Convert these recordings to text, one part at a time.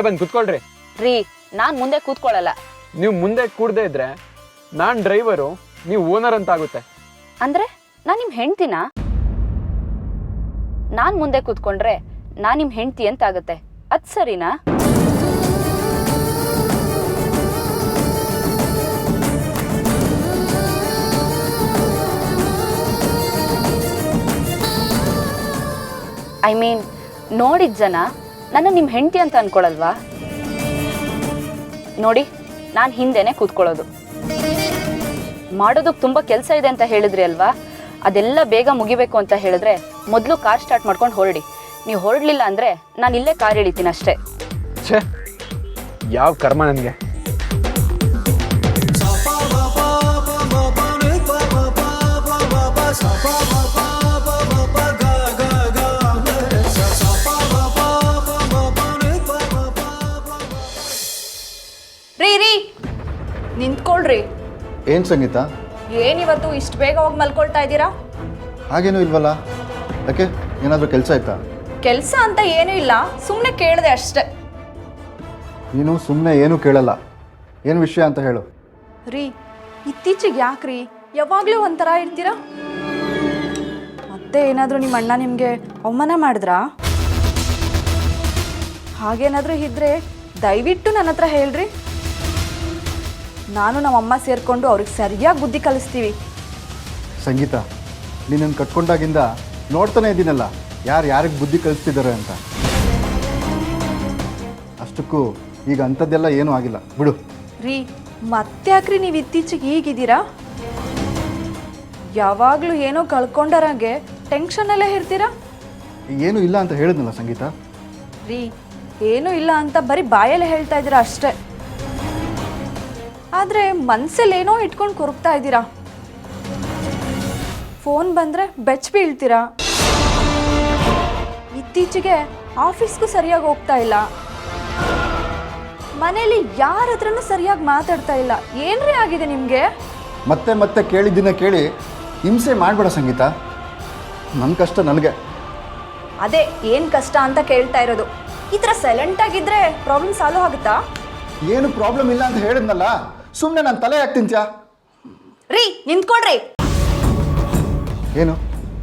ಮುಂದೆ ಬಂದು ಕುತ್ಕೊಳ್ರಿ. ರೀ ನಾನ್ ಮುಂದೆ ಕೂತ್ಕೊಳ್ಳಲ್ಲ ನೀವು ಮುಂದೆ ಕೂಡದೆ ಇದ್ರೆ ನಾನು ಡ್ರೈವರು ನೀವು ಓನರ್ ಅಂತ ಆಗುತ್ತೆ ಅಂದ್ರೆ ನಾನ್ ನಿಮ್ ಹೆಂಡ್ತಿನ? ನಾನ್ ಮುಂದೆ ಕೂತ್ಕೊಂಡ್ರೆ ನಾನ್ ನಿಮ್ ಹೆಂಡ್ತಿ ಅಂತ ಆಗುತ್ತೆ ಅದ್ ಸರಿನಾ? ಐ ಮೀನ್ ನೋಡಿದ ಜನ ನನ್ನ ನಿಮ್ಮ ಹೆಂಡತಿ ಅಂತ ಅನ್ಕೊಳಲ್ವಾ? ನೋಡಿ, ನಾನು ಹಿಂದೆನೆ ಕೂತ್ಕೊಳ್ಳೋದು. ಮಾಡೋದಕ್ಕೆ ತುಂಬ ಕೆಲಸ ಇದೆ ಅಂತ ಹೇಳಿದ್ರಿ ಅಲ್ವಾ? ಅದೆಲ್ಲ ಬೇಗ ಮುಗಿಬೇಕು ಅಂತ ಹೇಳಿದ್ರೆ ಮೊದಲು ಕಾರ್ ಸ್ಟಾರ್ಟ್ ಮಾಡ್ಕೊಂಡು ಹೊರಡಿ. ನೀವು ಹೊರಡಲಿಲ್ಲ ಅಂದರೆ ನಾನು ಇಲ್ಲೇ ಕಾರ್ ಇಳಿತೀನಿ ಅಷ್ಟೇ. ಯಾವ ಕರ್ಮ ನನಗೆ? ಏನು ಸಂಗೀತ? ಇವತ್ತು ಇಷ್ಟು ಬೇಗ ಹೋಗಿ ಮಲ್ಕೊಳ್ತಾ ಇದ್ದೀರಾ? ಹಾಗೇನೂ ಇಲ್ವಲ್ಲ? ಯಾಕೆ? ಏನಾದರೂ ಕೆಲಸ ಆಯ್ತಾ? ಕೆಲಸ ಅಂತ ಏನೂ ಇಲ್ಲ ಸುಮ್ಮನೆ ಕೇಳಿದೆ ಅಷ್ಟೇ. ನೀನು ಸುಮ್ಮನೆ ಏನೂ ಕೇಳಲ್ಲ. ಏನು ವಿಷಯ ಅಂತ ಹೇಳು. ರೀ ಇತ್ತೀಚೆಗೆ ಯಾಕ್ರಿ? ಯಾವಾಗಲೂ ಒಂಥರ ಇರ್ತೀರಾ? ಮತ್ತೆ ಏನಾದರೂ ನಿಮ್ಮ ಅಣ್ಣ ನಿಮಗೆ ಅವಮಾನ ಮಾಡಿದ್ರಾ? ಹಾಗೇನಾದರೂ ಇದ್ರೆ ದಯವಿಟ್ಟು ನನ್ನ ಹತ್ರ ಹೇಳ್ರಿ. ನಾನು ನಮ್ಮಮ್ಮ ಸೇರಿಕೊಂಡು ಅವ್ರಿಗೆ ಸರಿಯಾಗಿ ಬುದ್ಧಿ ಕಲಿಸ್ತೀವಿ. ಸಂಗೀತ ನಿನ್ನನ್ನು ಕಟ್ಕೊಂಡಾಗಿಂದ ನೋಡ್ತಾನೆ ಇದ್ದೀನಲ್ಲ ಯಾರು ಯಾರಿಗೆ ಬುದ್ಧಿ ಕಲಿಸ್ತಿದ್ದಾರೆ ಅಂತ. ಅಷ್ಟಕ್ಕೂ ಈಗ ಅಂಥದ್ದೆಲ್ಲ ಏನೂ ಆಗಿಲ್ಲ. ಬಿಡು. ರೀ ಮತ್ತೆ ಯಾಕ್ರಿ ನೀವು ಇತ್ತೀಚೆಗೆ ಈಗಿದ್ದೀರಾ ಯಾವಾಗಲೂ ಏನೋ ಕಳ್ಕೊಂಡರಂಗೆ ಟೆನ್ಷನಲ್ಲೇ ಇರ್ತೀರಾ? ಏನೂ ಇಲ್ಲ ಅಂತ ಹೇಳಿದ್ನಲ್ಲ ಸಂಗೀತ? ರೀ ಏನೂ ಇಲ್ಲ ಅಂತ ಬರೀ ಬಾಯಲ್ಲೇ ಹೇಳ್ತಾ ಇದ್ದೀರಾ ಅಷ್ಟೇ. ಆದರೆ ಮನಸ್ಸಲ್ಲಿ ಏನೋ ಇಟ್ಕೊಂಡು ಕೊರಗ್ತಾ ಇದ್ದೀರಾ? ಫೋನ್ ಬಂದರೆ ಬೆಚ್ಚ ಬೀಳ್ತೀರಾ? ಇತ್ತೀಚೆಗೆ ಆಫೀಸ್ಗೂ ಸರಿಯಾಗಿ ಹೋಗ್ತಾ ಇಲ್ಲ. ಮನೇಲಿ ಯಾರ ಹತ್ರನೂ ಸರಿಯಾಗಿ ಮಾತಾಡ್ತಾ ಇಲ್ಲ. ಏನ್ರಿ ಆಗಿದೆ ನಿಮಗೆ? ಮತ್ತೆ ಮತ್ತೆ ಕೇಳಿದ್ದನ್ನ ಕೇಳಿ ಹಿಂಸೆ ಮಾಡಬೇಡ ಸಂಗೀತ. ನನ್ನ ಕಷ್ಟ ನನಗೆ. ಅದೇ ಏನು ಕಷ್ಟ ಅಂತ ಕೇಳ್ತಾ ಇರೋದು. ಈ ಥರ ಸೈಲೆಂಟ್ ಆಗಿದ್ರೆ ಪ್ರಾಬ್ಲಮ್ ಸಾಲ್ವ್ ಆಗುತ್ತಾ? ಏನು ಪ್ರಾಬ್ಲಮ್ ಇಲ್ಲ ಅಂತ ಹೇಳಿದ್ನಲ್ಲ? ಸುಮ್ಮನೆ ನಾನು ತಲೆ ಯಾಕೆ ತಿಂತ್ಯಾ? ರೀ ನಿಂತ್ಕೊಡ್ರಿ ಏನು?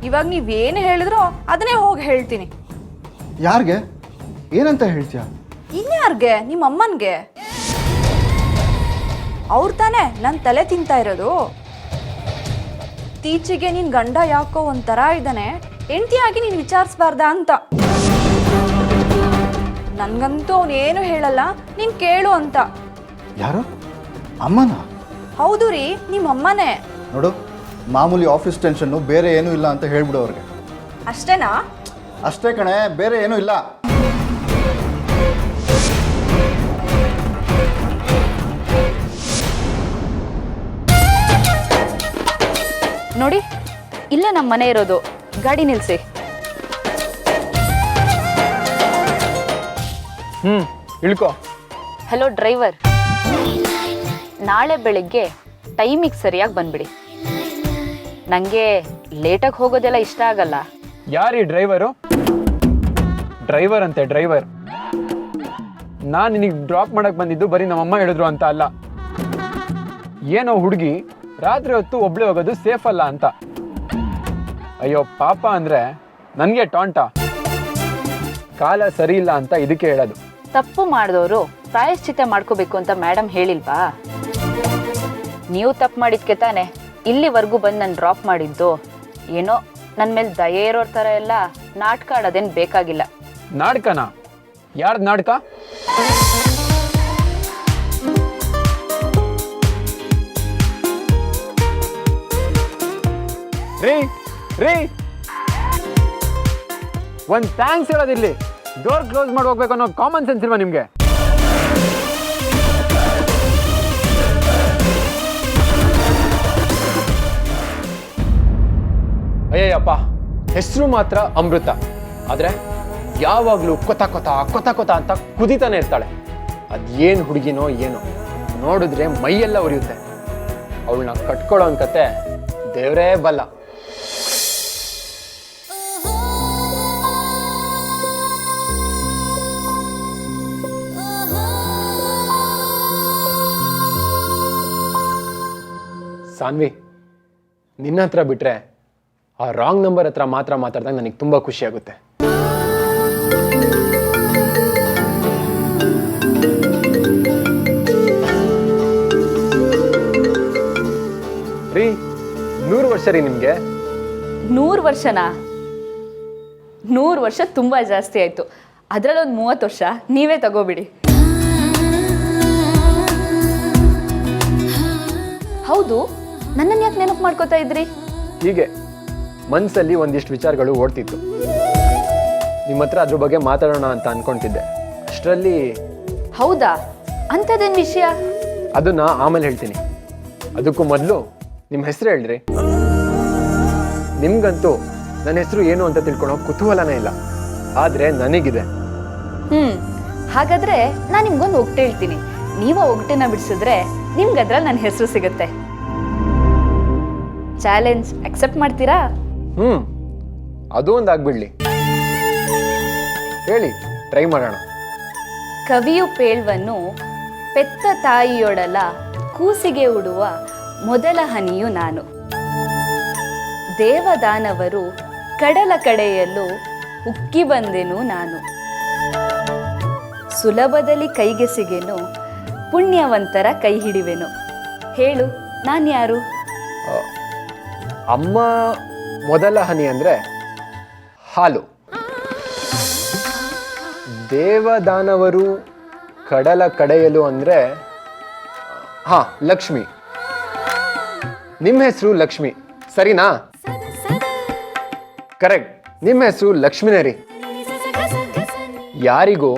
ಇವಾಗ ನೀವೇನು ಹೇಳಿದ್ರೋ ಅದನ್ನೇ ಹೋಗಿ ಹೇಳ್ತೀನಿ. ಯಾರಿಗೆ? ಏನಂತ ಹೇಳ್ತೀಯ? ಇನ್ಯಾರ್ಗೆ? ನಿಮ್ಮ ಅಮ್ಮನಿಗೆ? ಅವ್ರು ತಾನೇ ನನ್ನ ತಲೆ ತಿಂತಾ ಇರೋದು. ಇತ್ತೀಚೆಗೆ ನಿನ್ನ ಗಂಡ ಯಾಕೋ ಒಂಥರ ಇದ್ದಾನೆ ಹೆಂಡ್ತಿಯಾಗಿ ನೀನು ವಿಚಾರಿಸ್ಬಾರ್ದ ಅಂತ. ನನಗಂತೂ ಅವನೇನು ಹೇಳಲ್ಲ ನೀನು ಕೇಳು ಅಂತ. ಯಾರು? ಅಮ್ಮನ? ಹೌದು ರೀ ನಿಮ್ಮ ಅಮ್ಮನೇ. ನೋಡು ಮಾಮೂಲಿ ಆಫೀಸ್ ಟೆನ್ಷನ್ನು ಬೇರೆ ಏನೂ ಇಲ್ಲ ಅಂತ ಹೇಳ್ಬಿಡು ಅವ್ರಿಗೆ. ಅಷ್ಟೇನಾ? ಅಷ್ಟೇ ಕಣೆ ಬೇರೆ ಏನೂ ಇಲ್ಲ. ನೋಡಿ ಇಲ್ಲೇ ನಮ್ಮ ಮನೆ ಇರೋದು. ಗಾಡಿ ನಿಲ್ಸಿ. ಹ್ಞೂ ಇಳ್ಕೋ. ಹಲೋ ಡ್ರೈವರ್ ನಾಳೆ ಬೆಳಿಗ್ಗೆ ಟೈಮಿಗೆ ಸರಿಯಾಗಿ ಬಂದ್ಬಿಡಿ. ನನಗೆ ಲೇಟಾಗಿ ಹೋಗೋದೆಲ್ಲ ಇಷ್ಟ ಆಗಲ್ಲ. ಯಾರೀ ಡ್ರೈವರು ಡ್ರೈವರ್ ಅಂತೆ ಡ್ರೈವರ್ ನಾನು ನಿನಗೆ ಡ್ರಾಪ್ ಮಾಡಕ್ಕೆ ಬಂದಿದ್ದು ಬರೀ ನಮ್ಮಮ್ಮ ಹೇಳಿದ್ರು ಅಂತ ಅಲ್ಲ. ಏನೋ ಹುಡುಗಿ ರಾತ್ರಿ ಹೊತ್ತು ಒಬ್ಳೆ ಹೋಗೋದು ಸೇಫ್ ಅಲ್ಲ ಅಂತ. ಅಯ್ಯೋ ಪಾಪ ಅಂದರೆ ನನಗೆ ಟಾಂಟ. ಕಾಲ ಸರಿ ಇಲ್ಲ ಅಂತ ಇದಕ್ಕೆ ಹೇಳೋದು. ತಪ್ಪು ಮಾಡಿದವರು ಪ್ರಾಯಶ್ಚಿತ್ತ ಮಾಡ್ಕೋಬೇಕು ಅಂತ ಮೇಡಮ್ ಹೇಳಿಲ್ವಾ? ನೀವು ತಪ್ಪು ಮಾಡಿದ್ಕೆ ತಾನೆ. ಇಲ್ಲಿವರೆಗೂ ಬಂದು ನಾನು ಡ್ರಾಪ್ ಮಾಡಿದ್ದು. ಏನೋ ನನ್ನ ಮೇಲೆ ದಯೆ ಇರೋ ಥರ ಎಲ್ಲ ನಾಟಕ ಆಡೋದೇನು ಬೇಕಾಗಿಲ್ಲ. ನಾಟಕನ? ಯಾರ್ದು ನಾಟಕ? ರೀ ರೀ. ಒಂದು ಥ್ಯಾಂಕ್ಸ್ ಹೇಳೋದಿಲ್ಲಿ ಡೋರ್ ಕ್ಲೋಸ್ ಮಾಡಿ ಹೋಗ್ಬೇಕು ಅನ್ನೋ ಕಾಮನ್ ಸೆನ್ಸ್ ಇಲ್ವಾ ನಿಮಗೆ? ಹೆಸರು ಮಾತ್ರ ಅಮೃತ. ಆದರೆ ಯಾವಾಗಲೂ ಕೊತ ಕೊತ ಕೊತ ಕೊತ ಅಂತ ಕುದಿತಾನೆ ಇರ್ತಾಳೆ. ಅದೇನು ಹುಡುಗಿನೋ ಏನೋ, ನೋಡಿದ್ರೆ ಮೈಯೆಲ್ಲ ಉರಿಯುತ್ತೆ. ಅವಳನ್ನ ಕಟ್ಕೊಳ್ಳೋ ಕತೆ ದೇವರೇ ಬಲ್ಲ. ಸಾನ್ವಿ ನಿನ್ನ ಹತ್ರ ಬಿಟ್ರೆ ಆ ರಾಂಗ್ ನಂಬರ್ ಹತ್ರ ಮಾತ್ರ ಮಾತಾಡಿದಾಗ ನನಗೆ ತುಂಬ ಖುಷಿ ಆಗುತ್ತೆ. ರೀ ನೂರು ವರ್ಷ ರೀ ನಿಮಗೆ. ನೂರು ವರ್ಷನಾ? ನೂರು ವರ್ಷ ತುಂಬ ಜಾಸ್ತಿ ಆಯಿತು. ಅದರಲ್ಲೊಂದು ಮೂವತ್ತು ವರ್ಷ ನೀವೇ ತಗೋಬಿಡಿ. ಹೌದು ನನ್ನನ್ನು ಯಾಕೆ ನೆನಪು ಮಾಡ್ಕೋತಾ ಇದ್ರಿ? ಹೀಗೆ. ಮನಸ್ಸಲ್ಲಿ ಒಂದಿಷ್ಟು ವಿಚಾರಗಳು ಓಡ್ತಿತ್ತು. ನಿಮ್ಮ ಹತ್ರ ಅದ್ರ ಬಗ್ಗೆ ಮಾತಾಡೋಣ ಅಂತ ಅನ್ಕೊಂತಿದ್ದೆ. ಅಷ್ಟರಲ್ಲಿ ಹೌದಾ? ಅಂಥದ್ದೇನು ವಿಷಯ? ಅದನ್ನ ಆಮೇಲೆ ಹೇಳ್ತೀನಿ. ಅದಕ್ಕೂ ಮೊದಲು ನಿಮ್ಮ ಹೆಸರು ಹೇಳ್ರಿ. ನಿಮ್ಗಂತೂ ನನ್ನ ಹೆಸರು ಏನು ಅಂತ ತಿಳ್ಕೊಳೋ ಕುತೂಹಲನೇ ಇಲ್ಲ. ಆದರೆ ನನಗಿದೆ. ಹ್ಮ್. ಹಾಗಾದ್ರೆ ನಾನು ನಿಮ್ಗೊಂದು ಒಗ್ಟು ಹೇಳ್ತೀನಿ. ನೀವು ಒಗ್ಟನ್ನ ಬಿಡಿಸಿದ್ರೆ ನಿಮ್ಗೆ ಅದ್ರಲ್ಲಿ ನನ್ನ ಹೆಸರು ಸಿಗುತ್ತೆ. ಚಾಲೆಂಜ್ ಅಕ್ಸೆಪ್ಟ್ ಮಾಡ್ತೀರಾ? ಹ್ಞೂ ಅದು ಒಂದು ಆಗ್ಬಿಡ್ಲಿ. ಹೇಳಿ ಟ್ರೈ ಮಾಡೋಣ. ಕವಿಯು ಪೇಳ್ವನ್ನು ಪೆತ್ತ ತಾಯಿಯೊಡಲ ಕೂಸಿಗೆ ಉಡುವ ಮೊದಲ ಹನಿಯು ನಾನು. ದೇವದಾನವರು ಕಡಲ ಕಡೆಯಲು ಉಕ್ಕಿ ಬಂದೆನು ನಾನು. ಸುಲಭದಲ್ಲಿ ಕೈಗೆ ಸಿಗೆನು ಪುಣ್ಯವಂತರ ಕೈ ಹಿಡಿವೆನು. ಹೇಳು ನಾನು ಯಾರು ಅಮ್ಮ ಮೊದಲ ಹನಿ ಅಂದರೆ ಹಾಲು. ದೇವದಾನವರು ಕಡಲ ಕಡೆಯಲು ಅಂದರೆ, ಹಾ, ಲಕ್ಷ್ಮಿ. ನಿಮ್ಮ ಹೆಸರು ಲಕ್ಷ್ಮಿ. ಸರಿನಾ? ಕರೆಕ್ಟ್. ನಿಮ್ಮ ಹೆಸರು ಲಕ್ಷ್ಮಿನೇ ರೀ. ಯಾರಿಗೂ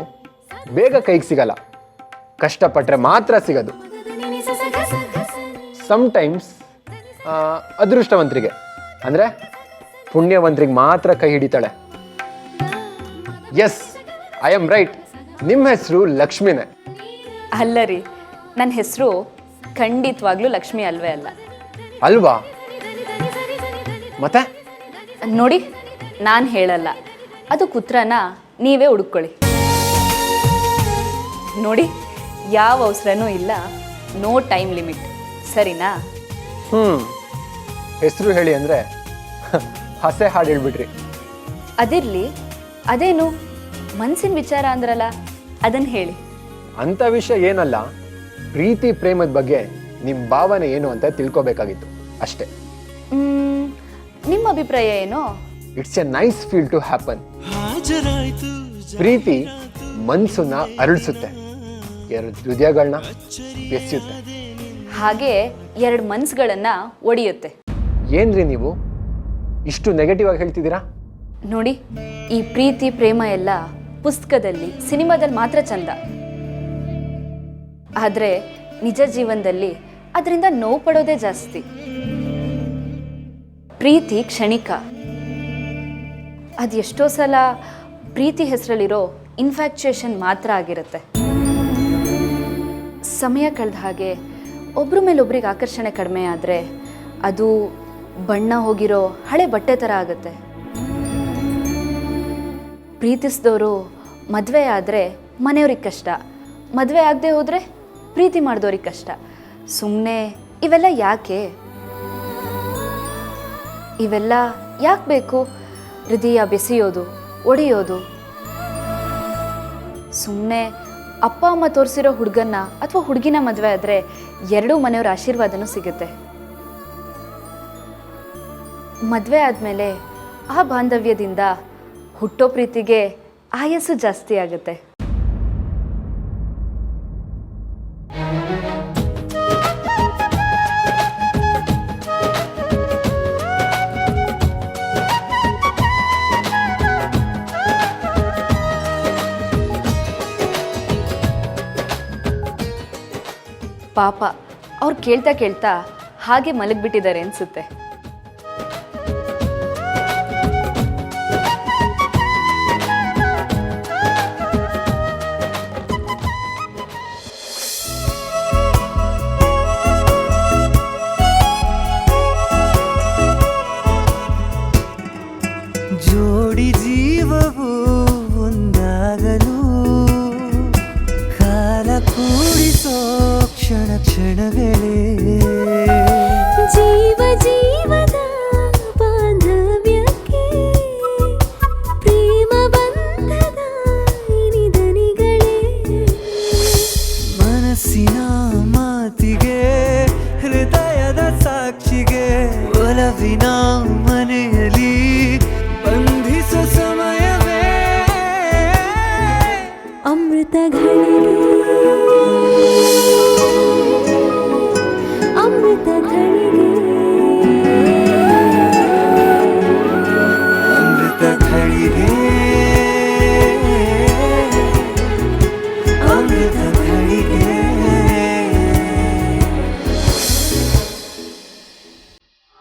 ಬೇಗ ಕೈಗೆ ಸಿಗಲ್ಲ. ಕಷ್ಟಪಟ್ಟರೆ ಮಾತ್ರ ಸಿಗೋದು. ಸಮ್ಟೈಮ್ಸ್ ಅದೃಷ್ಟವಂತರಿಗೆ. ಅಂದರೆ ಪುಣ್ಯವಂತರಿಗೆ ಮಾತ್ರ ಕೈ ಹಿಡಿತಾಳೆ. ಎಸ್ ಐ ಆಮ್ ರೈಟ್ ನಿಮ್ಮ ಹೆಸರು ಲಕ್ಷ್ಮಿನೇ. ಅಲ್ಲ ರೀ ನನ್ನ ಹೆಸರು ಖಂಡಿತವಾಗ್ಲೂ ಲಕ್ಷ್ಮಿ ಅಲ್ವೇ ಅಲ್ಲ. ಅಲ್ವಾ? ಮತ್ತೆ? ನೋಡಿ ನಾನು ಹೇಳಲ್ಲ. ಅದು ಕುತ್ರನ ನೀವೇ ಹುಡುಕೊಳ್ಳಿ ನೋಡಿ ಯಾವ ಅವಸರನೂ ಇಲ್ಲ ನೋ ಟೈಮ್ ಲಿಮಿಟ್. ಸರಿನಾ? ಹ್ಞೂ ಹೆಸರು ಹೇಳಿ ಅಂದರೆ ಹಸೆ ಹಾಡು ಹೇಳ್ಬಿಟ್ರಿ ಅದಿರ್ಲಿ ಅದೇನು ಮನ್ಸಿನ ವಿಚಾರ ಅಂದ್ರಲ್ಲ ಅದನ್ನ ಹೇಳಿ. ಅಂಥ ವಿಷಯ ಏನಲ್ಲ ಪ್ರೀತಿ ಪ್ರೇಮದ ಬಗ್ಗೆ ನಿಮ್ಮ ಭಾವನೆ ಏನು ಅಂತ ತಿಳ್ಕೊಬೇಕಾಗಿತ್ತು ಅಷ್ಟೇ. ಮ್, ನಿಮ್ಮ ಅಭಿಪ್ರಾಯ ಏನು? It's a nice feel to happen ಪ್ರೀತಿ ಮನ್ಸನ್ನ ಅರಳಿಸುತ್ತೆ ಎರಡು ಹೃದಯಗಳನ್ನ ಬೆಸೆಯುತ್ತೆ. ಹಾಗೆ ಎರಡು ಮನ್ಸುಗಳನ್ನ ಒಡೆಯುತ್ತೆ. ಏನ್ರಿ ನೀವು? ಇಷ್ಟು ನೆಗೆಟಿವ್ ಆಗಿ ಹೇಳ್ತಿದ್ದೀರಾ? ನೋಡಿ, ಈ ಪ್ರೀತಿ, ಪ್ರೇಮ ಎಲ್ಲ ಪುಸ್ತಕದಲ್ಲಿ, ಸಿನಿಮಾದಲ್ಲಿ ಮಾತ್ರ ಚಂದ. ಆದ್ರೆ ನಿಜ ಜೀವನದಲ್ಲಿ ಅದರಿಂದ ನೋವು ಪಡೋದೇ ಜಾಸ್ತಿ. ಪ್ರೀತಿ ಕ್ಷಣಿಕ. ಅದು ಎಷ್ಟೋ ಸಲ ಪ್ರೀತಿ ಹೆಸರಲ್ಲಿರೋ ಇನ್ಫ್ಯಾಕ್ಚುಯೇಷನ್ ಮಾತ್ರ ಆಗಿರುತ್ತೆ. ಸಮಯ ಕಳೆದ ಹಾಗೆ ಒಬ್ರ ಮೇಲೊಬ್ರಿಗೆ ಆಕರ್ಷಣೆ ಕಡಿಮೆ ಆದರೆ ಅದು ಬಣ್ಣ ಹೋಗಿರೋ ಹಳೆ ಬಟ್ಟೆ ಥರ ಆಗುತ್ತೆ. ಪ್ರೀತಿಸಿದವರು ಮದುವೆ ಆದರೆ ಮನೆಯವ್ರಿಗೆ ಕಷ್ಟ. ಮದುವೆ ಆಗದೆ ಹೋದರೆ ಪ್ರೀತಿ ಮಾಡಿದವ್ರಿಗೆ ಕಷ್ಟ. ಸುಮ್ಮನೆ ಇವೆಲ್ಲ ಯಾಕೆ? ಇವೆಲ್ಲ ಯಾಕೆ ಬೇಕು? ಹೃದಯ ಬೆಸೆಯೋದು, ಒಡೆಯೋದು. ಸುಮ್ಮನೆ ಅಪ್ಪ ಅಮ್ಮ ತೋರಿಸಿರೋ ಹುಡುಗನ್ನ ಅಥವಾ ಹುಡುಗಿನ ಮದುವೆ ಆದರೆ ಎರಡೂ ಮನೆಯವ್ರ ಆಶೀರ್ವಾದನೂ ಸಿಗುತ್ತೆ. ಮದುವೆ ಆದಮೇಲೆ ಆ ಬಾಂಧವ್ಯದಿಂದ ಹುಟ್ಟೋ ಪ್ರೀತಿಗೆ ಆಯಸ್ಸು ಜಾಸ್ತಿ ಆಗುತ್ತೆ. ಪಾಪ, ಅವ್ರು ಕೇಳ್ತಾ ಕೇಳ್ತಾ ಹಾಗೆ ಮಲಗಿಬಿಟ್ಟಿದ್ದಾರೆ ಅನಿಸುತ್ತೆ.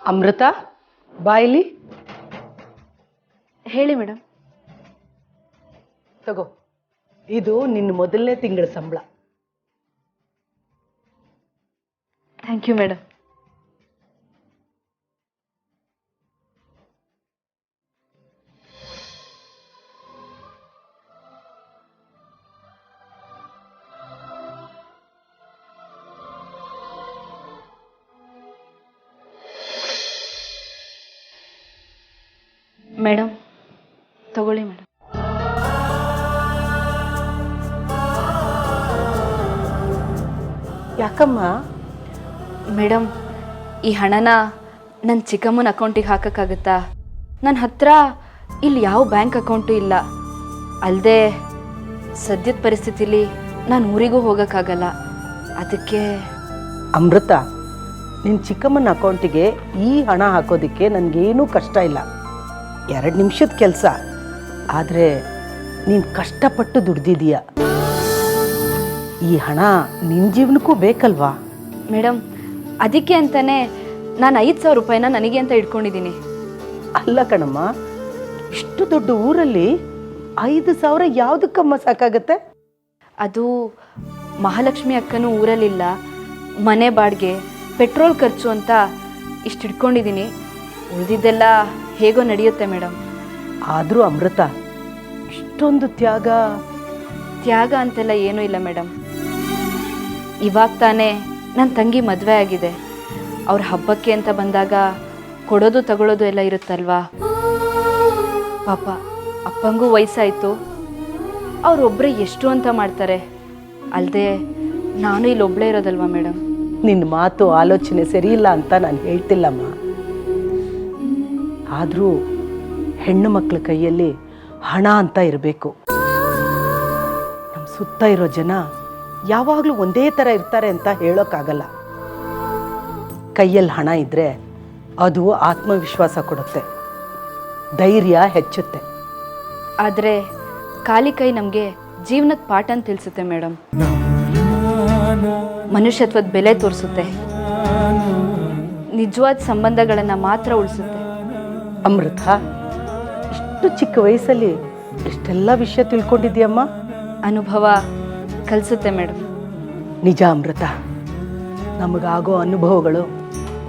ಅಮೃತ ಬಾಯಿಲಿ. ಹೇಳಿ ಮೇಡಮ್. ತಗೋ ಇದು ನಿನ್ನ ಮೊದಲನೇ ತಿಂಗಳ ಸಂಬಳ. Thank you madam. ಮೇಡಮ್ ತಗೊಳ್ಳಿ ಮೇಡಮ್. ಯಾಕಮ್ಮ? ಮೇಡಮ್ ಈ ಹಣನ ನನ್ನ ಚಿಕ್ಕಮ್ಮನ ಅಕೌಂಟಿಗೆ ಹಾಕೋಕ್ಕಾಗತ್ತಾ? ನನ್ನ ಹತ್ರ ಇಲ್ಲಿ ಯಾವ ಬ್ಯಾಂಕ್ ಅಕೌಂಟು ಇಲ್ಲ. ಅಲ್ಲದೆ ಸದ್ಯದ ಪರಿಸ್ಥಿತಿಲಿ ನಾನು ಊರಿಗೂ ಹೋಗೋಕ್ಕಾಗಲ್ಲ. ಅದಕ್ಕೆ ಅಮೃತ ನಿನ್ನ ಚಿಕ್ಕಮ್ಮನ ಅಕೌಂಟಿಗೆ ಈ ಹಣ ಹಾಕೋದಕ್ಕೆ ನನಗೇನೂ ಕಷ್ಟ ಇಲ್ಲ. ಎರಡು ನಿಮಿಷದ ಕೆಲಸ. ಆದರೆ ನೀನು ಕಷ್ಟಪಟ್ಟು ದುಡ್ದಿದೀಯ. ಈ ಹಣ ನಿನ್ನ ಜೀವನಕ್ಕೂ ಬೇಕಲ್ವಾ? ಮೇಡಮ್ ಅದಕ್ಕೆ ಅಂತಾನೆ ನಾನು ಐದು ಸಾವಿರ ರೂಪಾಯಿನ ನನಗೆ ಅಂತ ಇಟ್ಕೊಂಡಿದ್ದೀನಿ. ಅಲ್ಲ ಕಣಮ್ಮ ಇಷ್ಟು ದೊಡ್ಡ ಊರಲ್ಲಿ ಐದು ಸಾವಿರ ಯಾವುದಕ್ಕಮ್ಮ ಸಾಕಾಗತ್ತೆ? ಅದು ಮಹಾಲಕ್ಷ್ಮಿ ಅಕ್ಕನೂ ಊರಲ್ಲಿಲ್ಲ ಮನೆ ಬಾಡಿಗೆ ಪೆಟ್ರೋಲ್ ಖರ್ಚು ಅಂತ ಇಷ್ಟು ಇಟ್ಕೊಂಡಿದ್ದೀನಿ. ಉಳಿದಿದ್ದೆಲ್ಲ ಹೇಗೋ ನಡೆಯುತ್ತೆ ಮೇಡಮ್. ಆದರೂ ಅಮೃತ ಇಷ್ಟೊಂದು ತ್ಯಾಗ. ತ್ಯಾಗ ಅಂತೆಲ್ಲ ಏನೂ ಇಲ್ಲ ಮೇಡಮ್. ಇವಾಗ ತಾನೇ ನನ್ನ ತಂಗಿ ಮದುವೆ ಆಗಿದೆ. ಅವ್ರ ಹಬ್ಬಕ್ಕೆ ಅಂತ ಬಂದಾಗ ಕೊಡೋದು ತಗೊಳ್ಳೋದು ಎಲ್ಲ ಇರುತ್ತಲ್ವಾ? ಪಾಪ ಅಪ್ಪಂಗೂ ವಯಸ್ಸಾಯಿತು. ಅವರೊಬ್ಬರೇ ಎಷ್ಟು ಅಂತ ಮಾಡ್ತಾರೆ. ಅಲ್ಲದೆ ನಾನು ಇಲ್ಲಿ ಒಬ್ಬಳೇ ಇರೋದಲ್ವಾ ಮೇಡಮ್? ನಿನ್ನ ಮಾತು ಆಲೋಚನೆ ಸರಿ ಇಲ್ಲ ಅಂತ ನಾನು ಹೇಳ್ತಿಲ್ಲಮ್ಮ. ಆದರೂ ಹೆಣ್ಣು ಮಕ್ಕಳ ಕೈಯಲ್ಲಿ ಹಣ ಅಂತ ಇರಬೇಕು. ನಮ್ಮ ಸುತ್ತ ಇರೋ ಜನ ಯಾವಾಗಲೂ ಒಂದೇ ಥರ ಇರ್ತಾರೆ ಅಂತ ಹೇಳೋಕ್ಕಾಗಲ್ಲ. ಕೈಯಲ್ಲಿ ಹಣ ಇದ್ದರೆ ಅದು ಆತ್ಮವಿಶ್ವಾಸ ಕೊಡುತ್ತೆ. ಧೈರ್ಯ ಹೆಚ್ಚುತ್ತೆ. ಆದರೆ ಖಾಲಿ ಕೈ ನಮಗೆ ಜೀವನದ ಪಾಠ ಅಂತ ತಿಳಿಸುತ್ತೆ ಮೇಡಮ್ ಮನುಷ್ಯತ್ವದ ಬೆಲೆ ತೋರಿಸುತ್ತೆ. ನಿಜವಾದ ಸಂಬಂಧಗಳನ್ನು ಮಾತ್ರ ಉಳಿಸುತ್ತೆ. ಅಮೃತ? ಇಷ್ಟು ಚಿಕ್ಕ ವಯಸ್ಸಲ್ಲಿ ಇಷ್ಟೆಲ್ಲ ವಿಷಯ ತಿಳ್ಕೊಂಡಿದ್ಯಮ್ಮ ಅನುಭವ ಕಲಿಸುತ್ತೆ ಮೇಡಮ್. ನಿಜ ಅಮೃತ. ನಮಗಾಗೋ ಅನುಭವಗಳು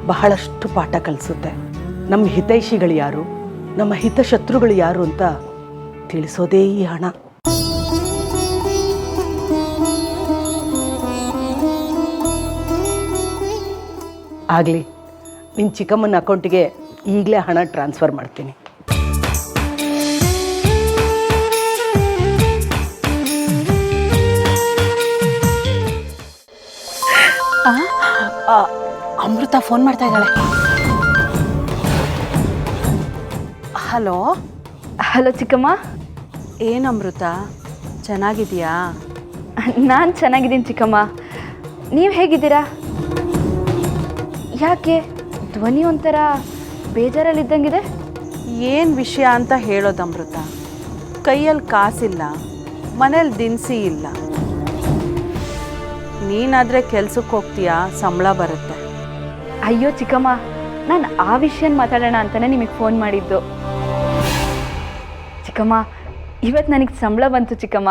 ಬಹಳಷ್ಟು ಪಾಠ ಕಲಿಸುತ್ತೆ. ನಮ್ಮ ಹಿತೈಷಿಗಳು ಯಾರು? ನಮ್ಮ ಹಿತಶತ್ರುಗಳು ಯಾರು ಅಂತ ತಿಳಿಸೋದೇ ಈ ಹಣ. ಆಗಲಿ ನಿನ್ನ ಚಿಕ್ಕಮ್ಮನ ಅಕೌಂಟಿಗೆ ಈಗಲೇ ಹಣ ಟ್ರಾನ್ಸ್ಫರ್ ಮಾಡ್ತೀನಿ. ಅಮೃತ ಫೋನ್ ಮಾಡ್ತಾ ಇದ್ದಾಳೆ. ಹಲೋ? ಹಲೋ ಚಿಕ್ಕಮ್ಮ. ಏನು ಅಮೃತ? ಚೆನ್ನಾಗಿದೆಯಾ ನಾನು ಚೆನ್ನಾಗಿದ್ದೀನಿ ಚಿಕ್ಕಮ್ಮ. ನೀವು ಹೇಗಿದ್ದೀರಾ? ಯಾಕೆ? ಧ್ವನಿ ಒಂಥರ ಬೇಜಾರಲ್ಲಿದ್ದಂಗಿದೆ? ಏನು ವಿಷಯ ಅಂತ ಹೇಳೋದು ಅಮೃತ. ಕೈಯಲ್ಲಿ ಕಾಸಿಲ್ಲ ಮನೇಲಿ ದಿನಸಿ ಇಲ್ಲ. ನೀನಾದರೆ ಕೆಲ್ಸಕ್ಕೆ ಹೋಗ್ತೀಯಾ? ಸಂಬಳ ಬರುತ್ತೆ. ಅಯ್ಯೋ ಚಿಕ್ಕಮ್ಮ ನಾನು ಆ ವಿಷಯನ ಮಾತಾಡೋಣ ಅಂತಲೇ ನಿಮಗೆ ಫೋನ್ ಮಾಡಿದ್ದು. ಚಿಕ್ಕಮ್ಮ ಇವತ್ತು ನನಗೆ ಸಂಬಳ ಬಂತು ಚಿಕ್ಕಮ್ಮ.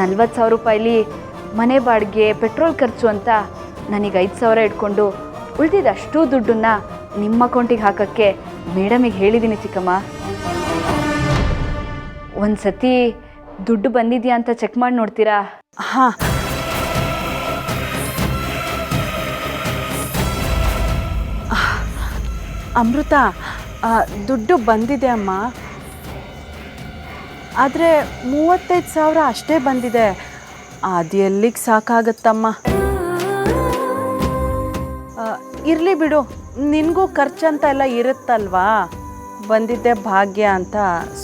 ನಲ್ವತ್ತು ಸಾವಿರ ರೂಪಾಯಿಲಿ ಮನೆ ಬಾಡಿಗೆ ಪೆಟ್ರೋಲ್ ಖರ್ಚು ಅಂತ ನನಗೆ ಐದು ಸಾವಿರ ಇಟ್ಕೊಂಡು ಉಳಿದಿದ್ದ ದುಡ್ಡನ್ನ ನಿಮ್ಮ ಅಕೌಂಟಿಗೆ ಹಾಕೋಕ್ಕೆ ಮೇಡಮಿಗೆ ಹೇಳಿದ್ದೀನಿ ಚಿಕ್ಕಮ್ಮ. ಒಂದು ಸತಿ ದುಡ್ಡು ಬಂದಿದೆಯಾ ಅಂತ ಚೆಕ್ ಮಾಡಿ ನೋಡ್ತೀರಾ? ಹಾಂ. ಅಮೃತ ದುಡ್ಡು ಬಂದಿದೆ ಅಮ್ಮ. ಆದರೆ ಮೂವತ್ತೈದು ಸಾವಿರ ಅಷ್ಟೇ ಬಂದಿದೆ. ಅದು ಎಲ್ಲಿಗೆ ಸಾಕಾಗತ್ತಮ್ಮ. ಇರಲಿ ಬಿಡು ನಿನಗೂ ಖರ್ಚಂತ ಎಲ್ಲ ಇರುತ್ತಲ್ವಾ? ಬಂದಿದ್ದೆ ಭಾಗ್ಯ ಅಂತ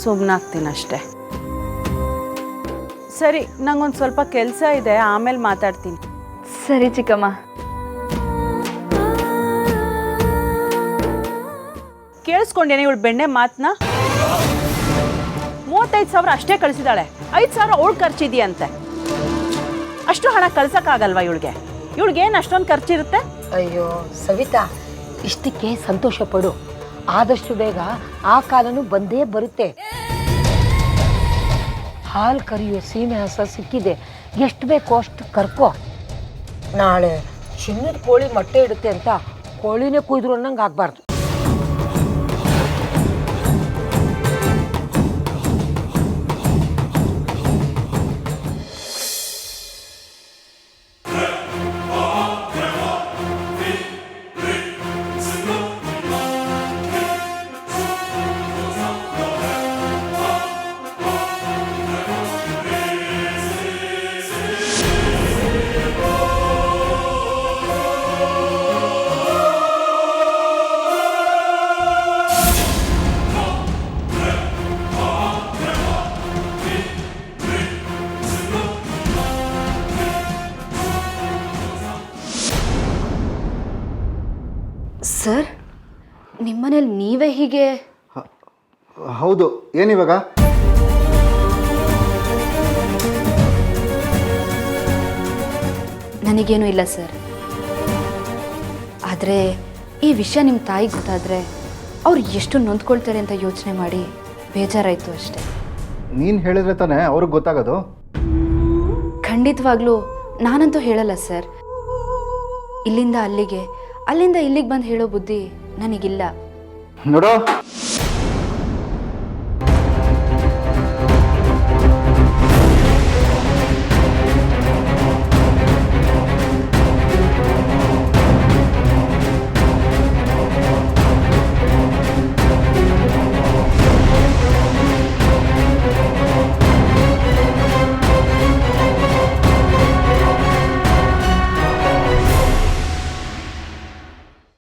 ಸುಮ್ಮನಾಗ್ತೀನಷ್ಟೆ ಸರಿ ನಂಗೊಂದು ಸ್ವಲ್ಪ ಕೆಲಸ ಇದೆ ಆಮೇಲೆ ಮಾತಾಡ್ತೀನಿ. ಸರಿ ಚಿಕ್ಕಮ್ಮ. ಕೇಳಿಸ್ಕೊಂಡೇನೆ ಇವಳು ಬೆಣ್ಣೆ ಮಾತನ್ನ ಮೂವತ್ತೈದು ಸಾವಿರ ಅಷ್ಟೇ ಕಳಿಸಿದಾಳೆ ಐದು ಸಾವಿರ ಅವಳು ಖರ್ಚಿದೆಯಂತೆ. ಅಷ್ಟು ಹಣ ಕಳ್ಸೋಕ್ಕಾಗಲ್ವಾ ಇವಳಿಗೆ? ಇವಳಿಗೇನು ಅಷ್ಟೊಂದು ಖರ್ಚಿರುತ್ತೆ? ಅಯ್ಯೋ, ಸವಿತಾ, ಇಷ್ಟಕ್ಕೆ ಸಂತೋಷ ಪಡು ಆದಷ್ಟು ಬೇಗ ಆ ಕಾಲನು ಬಂದೇ ಬರುತ್ತೆ. ಹಾಲು ಕರಿಯೋ ಸೀಮೆ ಹಸ ಸಿಕ್ಕಿದೆ. ಎಷ್ಟು ಬೇಕೋ ಅಷ್ಟು ಕರ್ಕೋ. ನಾಳೆ, ಚಿನ್ನದ ಕೋಳಿ ಮೊಟ್ಟೆ ಇಡುತ್ತೆ ಅಂತ ಕೋಳಿನೇ ಕುಯ್ದ್ರು ಅನ್ನಂಗೆ ಆಗ್ಬಾರ್ದು. ನಿಮ್ಮನೇಲಿ ನೀವೇ ಹೀಗೆ? ಹೌದು. ಏನಿವಾಗ? ನನಗೇನು ಇಲ್ಲ ಸರ್. ಆದರೆ ಈ ವಿಷಯ ನಿಮ್ಮ ತಾಯಿಗೆ ಗೊತ್ತಾದರೆ ಅವ್ರು ಎಷ್ಟು ನೊಂದ್ಕೊಳ್ತಾರೆ ಅಂತ ಯೋಚನೆ ಮಾಡಿ ಬೇಜಾರಾಯಿತು ಅಷ್ಟೇ. ನೀನು ಹೇಳಿದ್ರೆ ತಾನೇ ಅವ್ರಿಗೆ ಗೊತ್ತಾಗೋದು? ಖಂಡಿತವಾಗ್ಲೂ ನಾನಂತೂ ಹೇಳಲ್ಲ ಸರ್. ಇಲ್ಲಿಂದ ಅಲ್ಲಿಗೆ ಅಲ್ಲಿಂದ ಇಲ್ಲಿಗೆ ಬಂದು ಹೇಳೋ ಬುದ್ಧಿ ನನಗಿಲ್ಲ. ನೋಡೋ